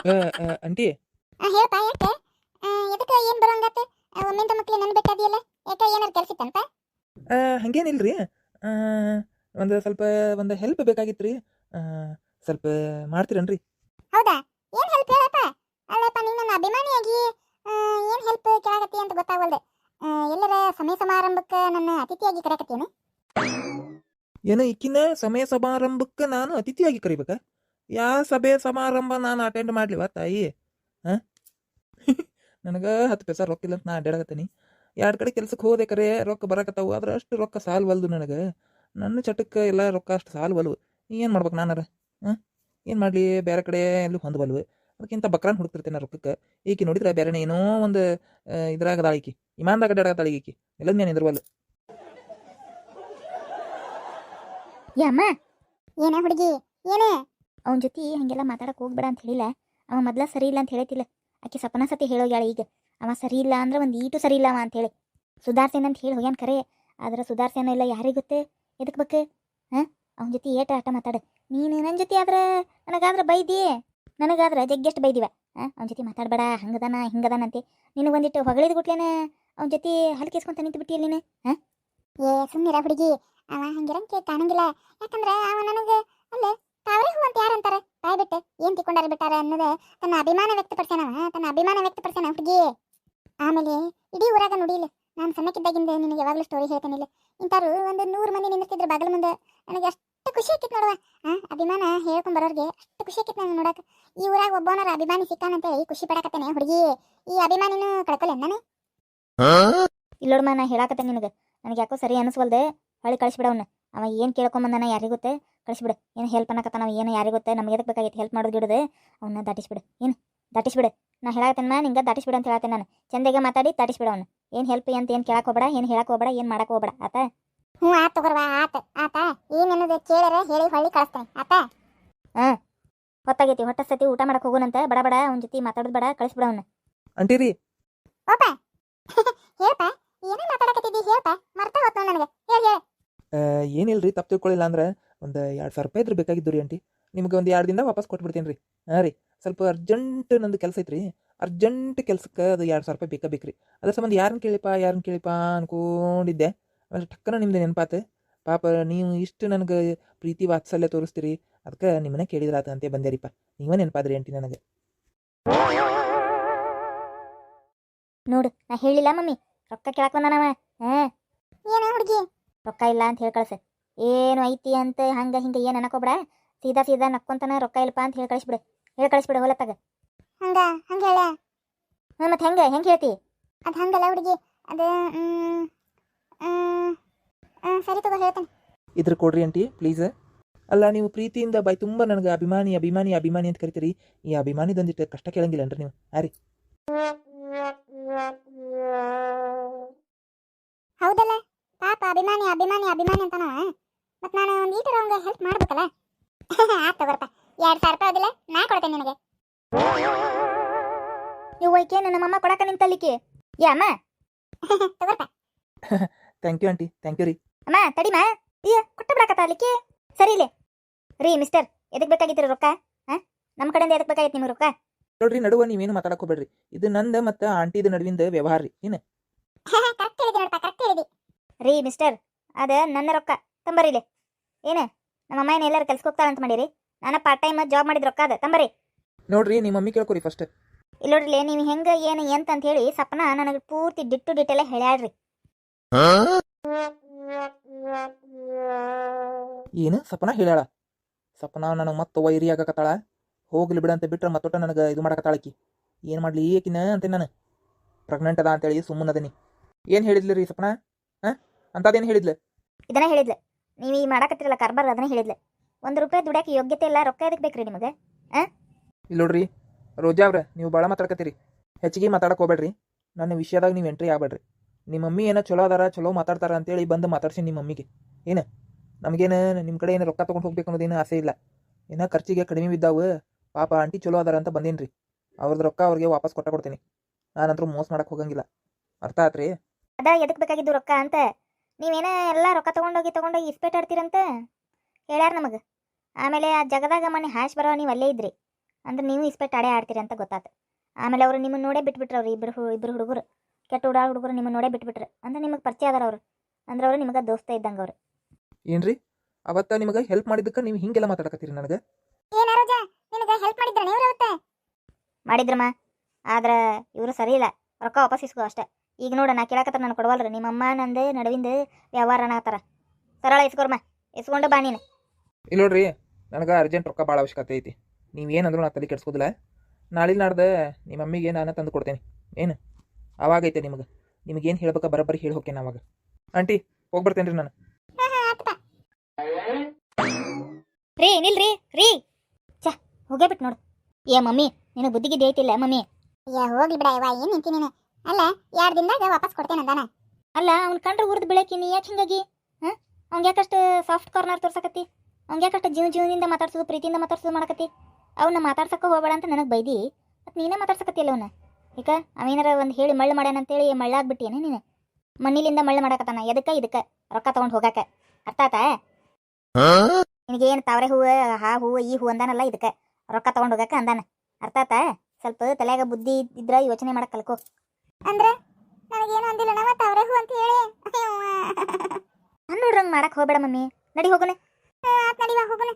ಆ, ಹೇಳಪ್ಪ ಯಾಕೆ? ಎದಕ್ಕೆ ಏನು ಬರೋಂಗತ್ತೆ ಒಮ್ಮಿಂದ ಮಕ್ಕಳು ನನ್ನ ಬೇಕಾದಿಯಲ್ಲ ಯಾಕೆ ಏನಾರು ಕೆಲಸ ಇತ್ತಂತ? ಆ, ಹಂಗೇನಿಲ್ರಿ. ಒಂದು ಸ್ವಲ್ಪ ಒಂದು ಹೆಲ್ಪ್ ಬೇಕಾಗಿತ್ತು ರೀ ಸ್ವಲ್ಪ ಮಾಡ್ತೀರನ್ರಿ? ಹೌದಾ? ಏನು ಹೆಲ್ಪ್ ಹೇಳಪ್ಪ? ಅಲ್ಲಪ್ಪ ನೀನು ನನ್ನ ಅಭಿಮಾನಿಯಾಗಿ ಏನು ಹೆಲ್ಪ್ ಕೇಳಾಗತ್ತಿ ಅಂತ ಗೊತ್ತಾಗಲ್ದೆ ಎಲ್ಲರ ಸಮಯ ಸಮಾರಂಭಕ್ಕೆ ನನ್ನ ಅತಿಥಿಯಾಗಿ ಕರೆಯಕತ್ತೇನು ಏನು ಇಕ್ಕಿನ ಸಮಯ ಸಮಾರಂಭಕ್ಕೆ ನಾನು ಅತಿಥಿಯಾಗಿ ಕರಿಬೇಕಾ? ಯಾವ ಸಭೆ ಸಮಾರಂಭ ನಾನು ಅಟೆಂಡ್ ಮಾಡ್ಲಿವ ತಾಯಿ ಹಾ? ನನಗೆ ಹತ್ತು ಪೈಸಾ ರೊಕ್ಕ ಇಲ್ಲ ಅಂತ ನಾ ಅಡ್ಡಾಡಕತ್ತೀನಿ ಎರಡು ಕಡೆ ಕೆಲ್ಸಕ್ಕೆ ಹೋದೆ ಕರೆ ರೊಕ್ಕ ಬರಕತ್ತಾವು. ಆದ್ರೆ ಅಷ್ಟು ರೊಕ್ಕ ಸಾಲ್ವಲ್ದು ನನಗೆ. ನನ್ನ ಚಟಕ್ಕೆ ಎಲ್ಲ ರೊಕ್ಕ ಅಷ್ಟು ಸಾಲ್ವಲ್ವು. ಏನು ಮಾಡ್ಬೇಕು ನಾನಾರ? ಹಾಂ? ಏನು ಮಾಡಲಿ? ಬೇರೆ ಕಡೆ ಎಲ್ಲೂ ಹೊಂದಬಲ್ವು ಅದಕ್ಕಿಂತ ಬಕ್ರಾನ್ ಹುಡುಕ್ತಿರ್ತೇನೆ ರೊಕ್ಕಕ್ಕೆ. ಈಕಿ ನೋಡಿದ್ರೆ ಬೇರೆನೇ ಏನೋ ಒಂದು ಇದ್ರಾಗ ಅದಾಳ ಈಕಿ. ಇಮಾನ್ದಾಗ ಅಡ್ಡಾಡಕತ್ತಾಳ ಈಕಿ. ನೆಲದ ಮೇಲೆ ಇದ್ರವಲ್ಲ ಏನ ಹುಡುಗಿ? ಏನು? ಅವನ ಜೊತೆ ಹಂಗೆಲ್ಲ ಮಾತಾಡಕ್ಕೆ ಹೋಗ್ಬೇಡ ಅಂತ ಹೇಳಿಲ್ಲ. ಅವ ಮೊದ್ಲ ಸರಿ ಇಲ್ಲ ಅಂತ ಹೇಳತಿಲ್ಲ. ಆಕೆ ಸಪನ ಸತಿ ಹೇಳೋಗ್ಯಾಳ ಈಗ? ಅವ ಸರಿ ಇಲ್ಲ ಅಂದ್ರೆ ಒಂದು ಈಟು ಸರಿ ಇಲ್ಲ ಅಂತ ಹೇಳಿ. ಸುಧಾರ್ಸೇನ ಅಂತ ಹೇಳಿ ಹೋಗ್ಯಾನ ಕರೆ. ಆದ್ರೆ ಸುಧಾರ್ಸೇನ ಇಲ್ಲ ಯಾರಿಗೆ ಗೊತ್ತೆ? ಎದಕ್ಕೆ ಬೇಕು? ಹಾಂ? ಅವನ ಜೊತೆ ಏಟ ಆಟ ಮಾತಾಡು. ನೀನು ನನ್ನ ಜೊತೆ ಆದ್ರೆ ನನಗಾದ್ರೆ ಬೈದಿ? ನನಗಾದ್ರೆ ಜಗ್ಗೆಷ್ಟು ಬೈದಿವ? ಹಾಂ? ಅವನ ಜೊತೆ ಮಾತಾಡಬೇಡ. ಹಂಗದಾನ, ಹಿಂಗದಾನ ಅಂತೆ. ನಿನಗೆ ಒಂದಿಟ್ಟು ಹೊಗಳಿದ ಗುಟ್ಲೇನೆ? ಅವನ ಜೊತೆ ಹಲ್ಕೇಸ್ಕೊಂತ ನಿಂತು ಬಿಟ್ಟಿಯಲ್ಲ ನೀನು? ಏ ಸುಮ್ಮನಿರ ಹುಡುಗಿ. ಅವ ಹಂಗಿರಂಗೆ ಕಾಣಂಗಿಲ್ಲ ಯಾಕಂದ್ರೆ ಅವ ನನಗೆ ಅಲ್ಲೇ ತಾವರೇ ಹೂ ಅಂತ ಯಾರಂತಾರೆ ಬಾಯ್ ಬಿಟ್ಟೆ ಏನ್ ತಿಕ್ಕೊಂಡಾರ ಬಿಟ್ಟಾರ ಅನ್ನೋದು ತನ್ನ ಅಭಿಮಾನ ವ್ಯಕ್ತಪಡಿಸ್ಯಾನವ ತನ್ನ ಅಭಿಮಾನ ವ್ಯಕ್ತಪಡಿಸ್ಯಾನ ಹುಡುಗಿ ಆಮೇಲೆ ಇಡೀ ಊರಾಗ ನುಡಿಲಿ ನಾನು ಸಣ್ಣಕ್ಕಿದ್ದಾಗಿಂದ ನಿನಗೆ ಯಾವಾಗಲೂ ಸ್ಟೋರಿ ಹೇಳ್ತೇನಿಲ್ಲ ಇಂಥವ್ರು ಒಂದು ನೂರು ಮಂದಿ ನಿಂತಿದ್ರು ಬಾಗಿಲ ಮುಂದೆ. ನನಗೆ ಅಷ್ಟು ಖುಷಿ ಆಕಿತ್ತು ನೋಡುವ. ಆ ಅಭಿಮಾನ ಹೇಳ್ಕೊಂಡ್ ಬರೋರಿಗೆ ಅಷ್ಟು ಖುಷಿ ಆಕಿತ್ತು ನನಗೆ ನೋಡಕ್ಕೆ ಈ ಊರಾಗ ಒಬ್ಬವನಾರ ಅಭಿಮಾನಿ ಸಿಕ್ಕಾನಂತೇಳಿ ಖುಷಿ ಪಡಕತ್ತೇನೆ ಹುಡುಗಿ ಈ ಅಭಿಮಾನಿನೂ ಕಳ್ಕೊಲ್ಲ ನಾನು? ಇಲ್ಲೋಡ್ಮ ನಾ ಹೇಳಾಕತ್ತೇನೆ ನಿನಗೆ. ನನಗೆ ಯಾಕೋ ಸರಿ ಅನಿಸ್ವಲ್ದೆ. ಹಳ್ಳಿ ಕಳಿಸ್ಬಿಡ ಅವ್ನ. ಅವ ಏನು ಕೇಳ್ಕೊಂಬಂದಾನ ಯಾರಿಗೆ ಗೊತ್ತೆ ಕಳಿಸ್ಬಿಡು. ಏನು ಹೆಲ್ಪ್ ಅನ್ನಕತ್ತಾನ ಅವ? ಏನು ಯಾರಿಗೆ ಗೊತ್ತೆ ನಮಗೆ ಎದಕ್ಕೆ ಬೇಕಾಗಿತ್ತು ಹೆಲ್ಪ್ ಮಾಡೋದು ಗಿಡದೆ? ಅವನ್ನ ದಾಟಿಸ್ಬಿಡು. ಏನು? ದಾಟಿಸ್ಬಿಡು. ನಾ ಹೇಳಾಕತ್ತೇನ ನಿಂಗೆ ದಾಟಿಸ್ಬಿಡು ಅಂತ ಹೇಳತ್ತೇನೆ ನಾನು. ಚಂದಗೆ ಮಾತಾಡಿ ದಾಟಿಸ್ಬಿಡು ಅವನು. ಏನು ಹೆಲ್ಪ್ ಅಂತ ಏನು ಕೇಳಕ್ಕೆ ಹೋಗ್ಬೇಡ ಏನು ಹೇಳಕ್ಕೆ ಹೋಗ್ಬೇಡ ಏನು ಮಾಡಕ್ಕೆ ಹೋಗ್ಬೇಡ. ಆತ? ಹ್ಞೂ ಆತ ತಗೋರ್ವಾ ಆತ. ಆತ ಏನನ್ನೋದು ಕೇಳರ ಹೇಳಿ ಹೊಳ್ಳಿ ಕಳಿಸ್ತೇನೆ. ಆತ? ಹೊತ್ತಾಗೈತಿ. ಹೊಟ್ಟೆ ಸತಿ ಊಟ ಮಾಡಕ್ಕೆ ಹೋಗೋಣಂತ ಬಡ ಬಡ ಅವ್ನ ಜೊತೆ ಮಾತಾಡೋದು ಬೇಡ ಕಳಿಸ್ಬಿಡು ಅವನು. ಅಂಟಿರಿ ಓಪ. ಹೇಳ್ಪ ಏನೇ ಮಾತಾಡಕತ್ತಿದ್ದಿ ಹೇಳ್ಪ ಮರ್ತಾ ಹೋತ್ ನನಗೆ. ಹೇಳಿ ಹೇಳ. ಏನಿಲ್ರಿ ತಪ್ಪು ತಿಳ್ಕೊಳ್ಳಿಲ್ಲ ಅಂದ್ರೆ ಒಂದು ಎರಡು ಸಾವಿರ ರೂಪಾಯಿ ಇದ್ರೆ ಬೇಕಾಗಿದ್ದು ರೀ ಆಂಟಿ. ನಿಮ್ಗೆ ಒಂದು ಎರಡು ದಿನದಾಗ ವಾಪಸ್ ಕೊಟ್ಬಿಡ್ತೀನಿ ರೀ ಹಾಂ ರೀ ಸ್ವಲ್ಪ ಅರ್ಜೆಂಟ್ ನಂದು ಕೆಲಸ ಐತ್ರಿ. ಅರ್ಜೆಂಟ್ ಕೆಲಸಕ್ಕೆ ಅದು ಎರಡು ಸಾವಿರ ರೂಪಾಯಿ ಬೇಕಾ ಬೇಕ್ರಿ. ಅದ್ರ ಸಂಬಂಧ ಯಾರನ್ನ ಕೇಳಿಪ್ಪ ಯಾರನ್ನ ಕೇಳಿಪ್ಪ ಅನ್ಕೊಂಡಿದ್ದೆ. ಆಮೇಲೆ ಟಕ್ಕನ ನಿಮ್ದು ನೆನಪಾತು. ಪಾಪ ನೀವು ಇಷ್ಟು ನನಗೆ ಪ್ರೀತಿ ವಾತ್ಸಲ್ಯ ತೋರಿಸ್ತೀರಿ. ಅದಕ್ಕೆ ನಿಮ್ಮನ್ನ ಕೇಳಿದ್ರಾತ ಅಂತ ಬಂದೆ ರೀಪ ನೀವೇ ನೆನಪಾದ್ರಿ ಆಂಟಿ ನನಗೆ. ನೋಡು ನಾ ಹೇಳಿಲ್ಲ ಮಮ್ಮಿ. ರೊಕ್ಕ ಕೇಳಕ್ ಬಂದಾನವ ಹಾಂ. ಏನ ಹುಡುಗಿ? ರೊಕ್ಕ ಇಲ್ಲ ಅಂತ ಹೇಳಿ ಕಳ್ಸ. ಏನು ಐತಿ ಅಂತ ಹಂಗೆ ಹಿಂಗೆ ಏನು ಅನ್ನಕೋಬೇಡ ಸೀದಾ ಸೀದಾ ನಕ್ಕೊಂತನ ರೊಕ್ಕ ಇಲ್ಲಪ್ಪ ಅಂತ ಹೇಳಿ ಕಳಿಸ್ಬಿಡು. ಹೇಳಿ ಕಳಿಸ್ಬಿಡು ಹೊಲತ್ತಾಗ. ಹಂಗ ಹಂಗ ಹೇಳ ಹ್ಞೂ ಮತ್ತೆ ಹೆಂಗೆ ಹೆಂಗೆ ಹೇಳ್ತಿ? ಅದು ಹಂಗಲ್ಲ ಹುಡುಗಿ ಅದು ಸರಿ ತಗೋ ಹೇಳ್ತೇನೆ. ಇದ್ರ ಕೊಡ್ರಿ ಆಂಟಿ ಪ್ಲೀಸ್ ಅಲ್ಲ ನೀವು ಪ್ರೀತಿಯಿಂದ ಬಾಯ್ ತುಂಬ ನನಗೆ ಅಭಿಮಾನಿ ಅಭಿಮಾನಿ ಅಭಿಮಾನಿ ಅಂತ ಕರಿತೀರಿ. ಈ ಅಭಿಮಾನಿದೊಂದಿಟ್ಟು ಕಷ್ಟ ಕೇಳಂಗಿಲ್ಲನ್ರಿ ನೀವು. ಹಾರಿ ರೀ. ಹೌದಲ್ಲ? ಪಾಪ ಅಭಿಮಾನಿ ಅಭಿಮಾನಿ ಅಭಿಮಾನಿ ಅಂತಾನವ. ಮತ್ತೆ ನಾನು ಒಂದು ಈ ಥರ ಅವ್ನಿಗೆ ಹೆಲ್ಪ್ ಮಾಡ್ಬೇಕಲ್ಲ? ಆಯ್ತು ತಗೋರಪ್ಪ. ಎರಡು ಸಾವಿರ ರೂಪಾಯಿ ಅದಿಲ್ಲ ನಾ ಕೊಡ್ತೇನೆ ನಿನಗೆ. ನೀವು ವೈಕೆ ನನ್ನ ಮಮ್ಮ ಕೊಡಕ ನಿಂತಲ್ಲಿಕ್ಕೆ ಯಾ ಅಮ್ಮ. ತಗೋರಪ್ಪ. Thank you aunty thank you ರೀ. ಅಮ್ಮ ತಡಿಮಾ? ಅಯ್ಯ ಕೊಟ್ಟ ಬಿಡಕತ್ತ ಅಲ್ಲಿಕ್ಕೆ ಸರಿ ಇಲ್ಲೇ. ರೀ ಮಿಸ್ಟರ್ ಎದಕ್ಕೆ ಬೇಕಾಗಿತ್ತು ರೊಕ್ಕ? ಹಾಂ ನಮ್ಮ ಕಡೆಯಿಂದ ಎದಕ್ಕೆ ಬೇಕಾಗಿತ್ತು ನಿಮಗೆ ರೊಕ್ಕ? ನೋಡ್ರಿ ನಡುವ ನೀವೇನು ಮಾತಾಡಕ್ ಹೋಗ್ಬೇಡ್ರಿ. ಇದು ನಂದ ಮತ್ತು ಆಂಟಿದ ನಡುವಿಂದ ವ್ಯವಹಾರ ರೀ. ಏನು? ರೀ ಮಿಸ್ಟರ್ ಅದ ನನ್ನ ರೊಕ್ಕ ತಂಬರಿ ಇಲ್ಲೇ. ಏನು ನಮ್ಮ ಅಮ್ಮ ಎಲ್ಲಾರು ಕೆಲ್ಸಕ್ಕೆ ಹೋಗ್ತಾಳೆ ಅಂತ ಮಾಡಿರಿ? ನಾನು ಪಾರ್ಟ್ ಟೈಮ್ ಜಾಬ್ ಮಾಡಿದ ರೊಕ್ಕ ಅದ ತಂಬರಿ. ನೋಡ್ರಿ ನಿಮ್ಮ ಮಮ್ಮಿ ಕೇಳ್ಕೊರಿ ಫಸ್ಟ್ ಇಲ್ಲ ನೋಡ್ರಿ ನೀವು ಹೆಂಗ ಏನು ಎಂತ ಅಂತ ಹೇಳಿ ಸಪ್ನ ನನಗೆ ಪೂರ್ತಿ ಡಿಟ್ಟು ಡಿಟೇಲ್ ಹೇಳ್ಯಾಡ್ರಿ ಏನು ಸಪನ ಹೇಳ್ಯಾಳ? ಸಪನ ನನಗೆ ಮತ್ತೆ ವೈರಿ ಆಗಕತ್ತಾಳ. ಹೋಗ್ಲಿ ಬಿಡ ಅಂತ ಬಿಟ್ರೆ ಮತ್ತೊಟ್ಟ ನನಗೆ ಇದು ಮಾಡಕತ್ತಾಳಕಿ ಏನು ಮಾಡ್ಲಿ ಏಕಿನ ಅಂತ ನಾನು. ಪ್ರೆಗ್ನೆಂಟ್ ಅದ ಅಂತೇಳಿ ಸುಮ್ಮನದನಿ ಏನು ಹೇಳಿದ್ಲಿ ರೀ ಸಪನ? ಹಾಂ? ಅಂಥದ್ದೇನು ಹೇಳಿದ್ಲೆ? ಇದನ್ನ ಹೇಳಿದ್ಲೆ. ನೀವು ಈ ಮಾಡಾಕತ್ತಿರಲ್ಲ ಕಾರ್ಬಾರ್ ಅದನ್ನ ಹೇಳಿದ್ಲೆ. ಒಂದು ರೂಪಾಯಿ ದುಡ್ಯಾಕ ಯೋಗ್ಯತೆ ಇಲ್ಲ ರೊಕ್ಕ ಎದಕ್ಕೆ ಬೇಕ್ರಿ ನಿಮಗೆ? ಇಲ್ಲ ನೋಡ್ರಿ ರೋಜಾ ಅವ್ರೆ ನೀವು ಭಾಳ ಮಾತಾಡ್ಕತ್ತೀರಿ. ಹೆಚ್ಚಿಗೆ ಮಾತಾಡಕ್ ಹೋಗ್ಬೇಡ್ರಿ. ನನ್ನ ವಿಷಯದಾಗ ನೀವು ಎಂಟ್ರಿ ಆಗ್ಬೇಡ್ರಿ. ನಿಮ್ಮ ಮಮ್ಮಿ ಏನೋ ಚಲೋ ಅದಾರ ಚಲೋ ಮಾತಾಡ್ತಾರ ಅಂತೇಳಿ ಬಂದು ಮಾತಾಡ್ಸಿ ನಿಮ್ಮ ಮಮ್ಮಿಗೆ. ಏನು? ನಮಗೇನು ನಿಮ್ಮ ಕಡೆ ಏನು ರೊಕ್ಕ ತೊಗೊಂಡು ಹೋಗ್ಬೇಕು ಅನ್ನೋದೇನು ಆಸೆ ಇಲ್ಲ. ಏನೋ ಖರ್ಚಿಗೆ ಕಡಿಮೆ ಬಿದ್ದಾವು ಪಾಪ ಆಂಟಿ ಚಲೋ ಅದಾರ ಅಂತ ಬಂದೇನ್ರಿ. ರೀ ಅವ್ರದ್ದು ರೊಕ್ಕ ಅವ್ರಿಗೆ ವಾಪಸ್ ಕೊಟ್ಟ ಕೊಡ್ತೀನಿ. ನಾನಂತರೂ ಮೋಸ ಮಾಡಕ್ಕೆ ಹೋಗಂಗಿಲ್ಲ. ಅರ್ಥ ಆತ್ರಿ? ಅದ ಎದಕ್ಕೆ ಬೇಕಾಗಿದ್ದು ರೊಕ್ಕ ಅಂತ ನೀವೇನ ಎಲ್ಲ ರೊಕ್ಕ ತೊಗೊಂಡೋಗಿ ತೊಗೊಂಡೋಗಿ ಇಸ್ಪೇಟ್ ಆಡ್ತೀರಂತ? ಹೇಳ್ಯಾರ ನಮಗೆ. ಆಮೇಲೆ ಆ ಜಗದಾಗ ಮನೆ ಹಾಶ್ ಬರೋ ನೀವು ಅಲ್ಲೇ ಇದ್ರಿ. ಅಂದ್ರೆ ನೀವು ಇಸ್ಪೆಟ್ ಆಡೇ ಆಡ್ತೀರಿ ಅಂತ ಗೊತ್ತಾತು. ಆಮೇಲೆ ಅವರು ನಿಮ್ಮನ್ನು ನೋಡೇ ಬಿಟ್ಬಿಟ್ರು ಅವ್ರು ಇಬ್ಬರು ಇಬ್ರು ಇಬ್ಬರು ಹುಡುಗರು. ಕೆಟ್ಟ ಹುಡುಗ ಹುಡುಗರು ನಿಮ್ಮನ್ನು ನೋಡೇ ಬಿಟ್ಬಿಟ್ರು. ಅಂದ್ರೆ ನಿಮಗೆ ಪರಿಚಯ ಅದಾರ ಅವರು. ಅಂದ್ರೆ ಅವರು ನಿಮಗೆ ದೋಸ್ತ ಇದ್ದಂಗೆ ಅವರು. ಏನ್ರಿ? ಅವತ್ತ ನಿಮಗೆ ಹೆಲ್ಪ್ ಮಾಡಿದ್ದಕ್ಕೆ ನೀವು ಹಿಂಗೆಲ್ಲ ಮಾತಾಡಕತ್ತೀರಿ ನನಗೆ? ಏನಾರೋಜ ಹೆಲ್ಪ್ ಮಾಡಿದ್ರ ಮಾಡಿದ್ರಮ್ಮ ಆದ್ರೆ ಇವರು ಸರಿ ಇಲ್ಲ. ರೊಕ್ಕ ವಾಪಸ್ ಇಸ್ಕೋ ಅಷ್ಟೇ. ಈಗ ನೋಡ ನಾ ಕೇಳಾಕತ್ತ ನಾನು ಕೊಡವಲ್ರಿ. ನಿಮ್ಮ ಅಮ್ಮ ನಂದು ನಡುವಿಂದ ವ್ಯವಹಾರ ಅನ್ನತ್ತಾರ ಸರಳ ಇಸ್ಕೊರ್ಮ. ಇಸ್ಕೊಂಡು ಬಾ ನೀನು. ಇಲ್ಲ ನೋಡ್ರಿ ನನಗೆ ಅರ್ಜೆಂಟ್ ರೊಕ್ಕ ಭಾಳ ಅವಶ್ಯಕತೆ ಐತಿ. ನೀವು ಏನಂದ್ರೂ ನಾ ತಲೆ ಕೆಡ್ಸ್ಕೋದಿಲ್ಲ. ನಾಳೆ ನಾಡ್ದೆ ನಿಮ್ಮ ಅಮ್ಮಿಗೆ ನಾನು ತಂದು ಕೊಡ್ತೇನೆ. ಏನು? ಅವಾಗೈತೆ ನಿಮಗೆ. ನಿಮಗೇನು ಹೇಳ್ಬೇಕಾ ಬರೋಬ್ಬರಿ ಹೇಳಿ ಹೋಗ್ತೇನೆ ಅವಾಗ. ಆಂಟಿ ಹೋಗಿ ಬರ್ತೇನೆ ರೀ ನಾನು. ಹಾ ಹಾ ಆತ್ಪ ರೀ ನಿಲ್ರಿ ರೀ. ಚ ಹೋಗೇ ಬಿಟ್ಟು ನೋಡು. ಏ ಮಮ್ಮಿ ನಿನಗೆ ಬುದ್ಧಿಗೆ ಐತಿಲ್ಲ ಮಮ್ಮಿ. ಏ ಹೋಗ್ಲಿ ಬಿಡ ಏನ್ ನಿಂತಿ ನೀನು? ಅಲ್ಲ ಎರಡು ದಿನದಾಗ ವಾಪಸ್ ಕೊಡ್ತೇನೆ ಅಂದಾನ. ಅಲ್ಲ ಅವ್ನ ಕಂಡ್ರೆ ಹುರಿದು ಬೆಳಕಿ ನೀ ಯಾಕೆ ಹಿಂಗಾಗಿ? ಹಾಂ? ಅವ್ನ ಯಾಕಷ್ಟು ಸಾಫ್ಟ್ ಕಾರ್ನರ್ ತೋರ್ಸಕತ್ತಿ? ಅವ್ನ ಯಾಕಷ್ಟು ಜೀವ ಜೀವದಿಂದ ಮಾತಾಡ್ಸೋದು ಪ್ರೀತಿಯಿಂದ ಮಾತಾಡ್ಸೋದು ಮಾಡಕತ್ತಿ? ಅವನ್ನ ಮಾತಾಡ್ಸಕ್ಕೆ ಹೋಗಬೇಡ ಅಂತ ನನಗೆ ಬೈದಿ. ಮತ್ತು ನೀನೇ ಮಾತಾಡ್ಸಕತ್ತಿಲ್ಲ ಅವನ್ನ ಈಗ ಅವೇನಾರ ಒಂದು ಹೇಳಿ ಮಳ್ಳು ಮಾಡ್ಯಾನ ಅಂತೇಳಿ ಮಳ್ಳಾಗ್ಬಿಟ್ಟಿಯೇನೆ ನೀನು? ಮಣ್ಣಿಲಿಂದ ಮಳ್ಳು ಮಾಡಕತ್ತಾನ ಎದಕ್ಕೆ ಇದಕ್ಕೆ? ರೊಕ್ಕ ತೊಗೊಂಡು ಹೋಗಾಕ. ಅರ್ಥ ಆತಾ? ನಿನಗೇನು ತಾವರೆ ಹೂವು ಹಾ ಹೂವು ಈ ಹೂ ಅಂದಾನಲ್ಲ ಇದಕ್ಕೆ? ರೊಕ್ಕ ತೊಗೊಂಡು ಹೋಗಾಕ ಅಂದಾನ. ಅರ್ಥ ಆತಾ? ಸ್ವಲ್ಪ ತಲೆಯಾಗ ಬುದ್ಧಿ ಇದ್ರೆ ಯೋಚನೆ ಮಾಡಕ್ಕೆ ಕಲ್ಕೋ. ಅಂದ್ರ ನನಗೇನು ಅಂದಿಲ್ಲ ನಾ ಮತ್ತೆ ಅವರೇ ಹೂ ಅಂತ ಹೇಳಿ. ಅಯ್ಯವ್ವ. ನಾನು ನೋಡ್ರಂಗೆ ಮಾಡಕ್ ಹೋಗ್ಬೇಡ ಮಮ್ಮಿ. ನಡಿ ಹೋಗೋಣ. ಆತ್ ನಡಿವಾ ಹೋಗೋಣ.